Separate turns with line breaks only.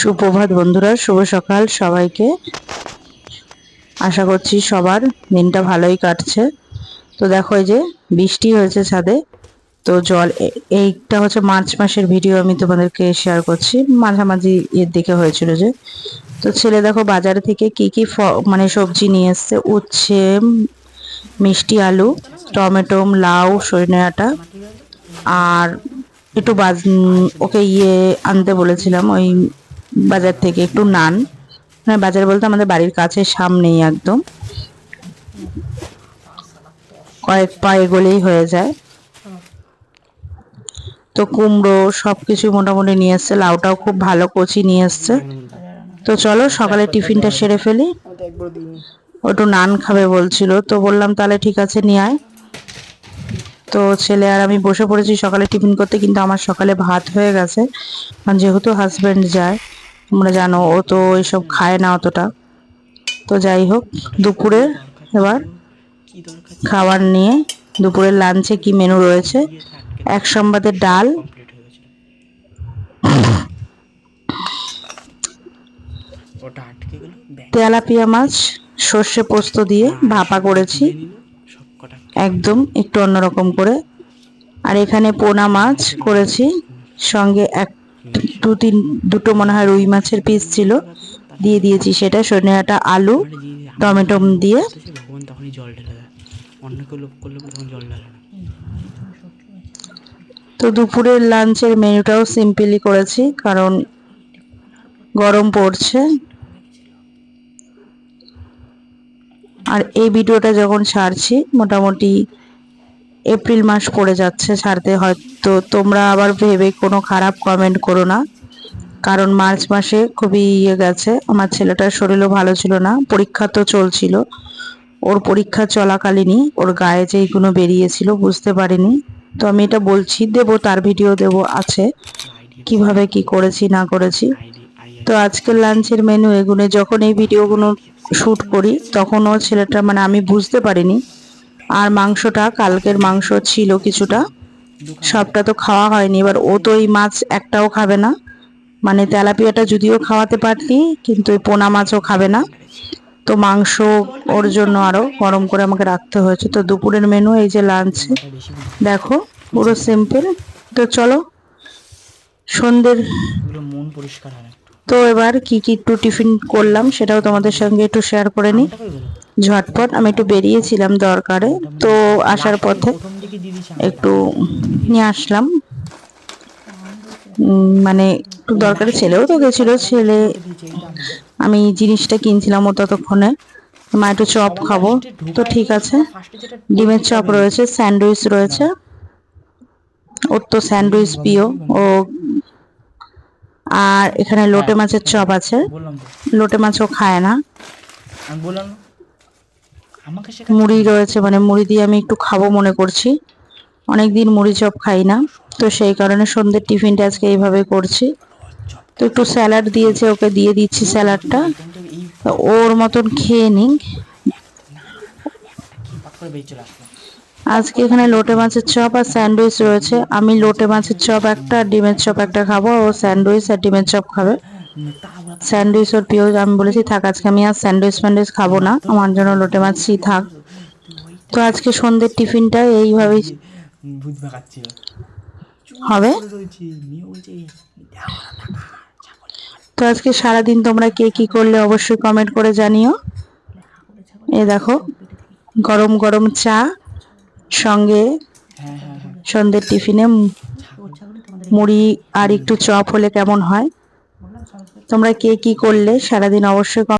সুপ্রভাত বন্ধুরা, শুভ সকাল সবাইকে। আশা করছি সবার দিনটা ভালোই কাটছে। তো দেখো যে বৃষ্টি হয়েছে ছাদে। তো জল এইটা হচ্ছে মার্চ মাসের ভিডিও আমি তোমাদেরকে শেয়ার করছি। মাঝামাঝি এর দিকে হয়েছিল যে। তো ছেলে দেখো বাজার থেকে কি কি মানে সবজি নিয়ে এসছে। উচ্ছে, মিষ্টি আলু, টমেটো, লাউ সজনে ডাঁটা আর একটু বাজ, ওকে ইয়ে আনতে বলেছিলাম, ওই বাজার থেকে একটু নান। মানে বাজার বলতে আমাদের বাড়ির কাছে সামনেই একদম। কয়েক পা এগোলেই হয়ে যায়। তো কুমড়ো সব কিছু মোটামুটি নিয়ে এসছে, লাউটাও খুব ভালো কচি নিয়ে এসছে। তো চলো, সকালে টিফিনটা সেরে ফেলি। ও একটু নান খাবে বলছিল, তো বললাম তাহলে ঠিক আছে, নিয়ে আয়। তো ছেলে আর আমি বসে পড়েছি সকালে টিফিন করতে, কিন্তু আমার সকালে ভাত হয়ে গেছে। যেহেতু হাজব্যান্ড যায় তোমরা জানো, ও তো এসব খায় না অতটা। তো যাই হোক, দুপুরে এবার খাবার নিয়ে দুপুরের লাঞ্চে কি মেনু রয়েছে? এক সম্বাদের ডাল। তেলাপিয়া মাছ, সর্ষে পোস্ত দিয়ে ভাপা করেছি। একদম একটু অন্যরকম করে। আর এখানে পোনা মাছ করেছি। সঙ্গে এক দু তিন, দুটো মনে হয় রুই মাছের পিস ছিল। দিয়ে দিয়েছি সেটা সজনেটা আলু
মানে
টমেটো দিয়ে। তো দুপুরের লাঞ্চের মেনুটাও সিম্পলি করেছি, কারণ গরম পড়ছে। আর এই ভিডিওটা যখন ছাড়ছি, মোটামুটি এপ্রিল মাস পড়ে যাচ্ছে ছাড়তে, হয়তো তোমরা আবার ভেবে কোনো খারাপ কমেন্ট করো না। কারণ মার্চ মাসে খুবই ইয়ে গেছে। আমার ছেলেটার শরীরও ভালো ছিল না, পরীক্ষা তো চলছিল। ওর পরীক্ষা চলাকালীনই ওর গায়ে যে এইগুলো বেরিয়েছিল বুঝতে পারিনি। তো আমি এটা বলছি, দেবো তার ভিডিও দেবো, আছে। কীভাবে কি করেছি, না করেছি। তো আজকের লাঞ্চের মেনু এগুলো, যখন এই ভিডিওগুলো শ্যুট করি, তখন ও ছেলেটা মানে আমি বুঝতে পারিনি আর মাংসটা, কালকের মাংস ছিল কিছুটা। সবটা তো খাওয়া হয়নি। এবার ও তো এই মাছ একটাও খাবে না। মানে তেলাপিয়াটা যদিও খাওয়াতে পারতি, কিন্তু ওই পোনা মাছও খাবে না। তো মাংস ওর জন্য আরও গরম করে আমাকে রাখতে হয়েছে। তো দুপুরের মেনু এই যে লাঞ্চ দেখো, পুরো সিম্পল তো চলো, সন্ধ্যের তো এবার কি কি একটু টিফিন করলাম সেটাও তোমাদের সঙ্গে একটু শেয়ার করে নিই। ঝটপট আমি একটু বেরিয়েছিলাম দরকারে। তো আসার পথে একটু নিয়ে আসলাম। মানে একটু দরকারি ছেলেও তো গেছিল, ছেলে আমি জিনিসটা কিনছিলাম ও ততক্ষণে। মা একটু চপ খাব। তো ঠিক আছে, ডিমের চপ রয়েছে, স্যান্ডউইচ রয়েছে। ওর তো স্যান্ডউইচ প্রিয়, ও আর এখানে লোটে মাছের চপ আছে। লোটে মাছও খায় না
আমি বললাম না আমাকে শেখা
মুড়ি রয়েছে মানে মুড়ি দিয়ে আমি একটু খাব মনে করছি। অনেকদিন মুড়ি চপ খাই না তো সেই কারণে সন্ধ্যের টিফিনটা আজকে এইভাবে করছি। তো একটু স্যালাড দিয়েছে ওকে দিয়ে দিচ্ছি স্যালাডটা। ওর মতন খেয়ে
আসলো
আজকে এখানে লোটে মাছের চপ আর স্যান্ডউইচ রয়েছে। আমি লোটে মাছের চপ একটা আর ডিমের চপ একটা খাব ও স্যান্ডউইচ আর ডিমের চপ খাবে। স্যান্ডউইচ ওর প্রিয় আমি বলেছি থাক আজকে আমি আর স্যান্ডউইচ ফ্যান্ডউইচ খাব না। আমার জন্য লোটে মাছই থাক। তো আজকে সন্ধ্যের টিফিনটা এইভাবেই হবে।
রয়েছে মেয়ে বলছে "দাও না টাকা, ছাগল
তো আজকে সারাদিন তোমরা কে কি করলে অবশ্যই কমেন্ট করে জানিও। এ দেখো গরম গরম চা সঙ্গে সন্ধ্যের টিফিনে মুড়ি আর একটু চপ হলে কেমন হয়? তোমরা কে কি করলে? সারাদিন অবশ্যই